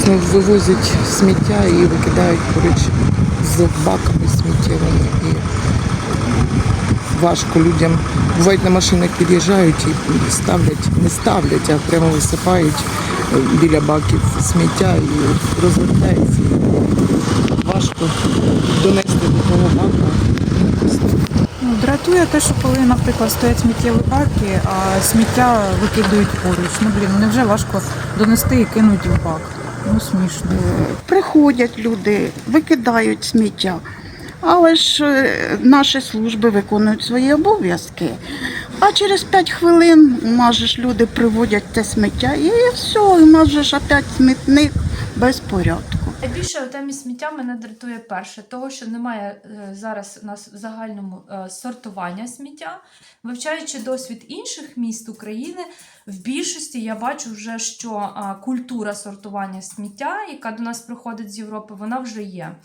дійсно вивозять сміття і викидають поруч з баками сміттєвими. І важко людям. Бувають на машинах під'їжджають і ставлять, не ставлять, а прямо висипають е, біля баків сміття і розвертається. Важко донести до того бака. Ну, дратує те, що коли, наприклад, стоять сміттєві баки, а сміття викидають поруч. Ну блін, невже важко донести і кинути в бак. Ну смішно. приходять люди, викидають сміття. Але ж е, наші служби виконують свої обов'язки. А через 5 хвилин нас люди приводять те сміття і все, нас ж опять смітник без порядку. Найбільше у темі сміття мене дратує перше, того, що немає е, зараз у нас в загальному е, сортування сміття. Вивчаючи досвід інших міст України, в більшості я бачу вже, що культура сортування сміття, яка до нас приходить з Європи, вона вже є.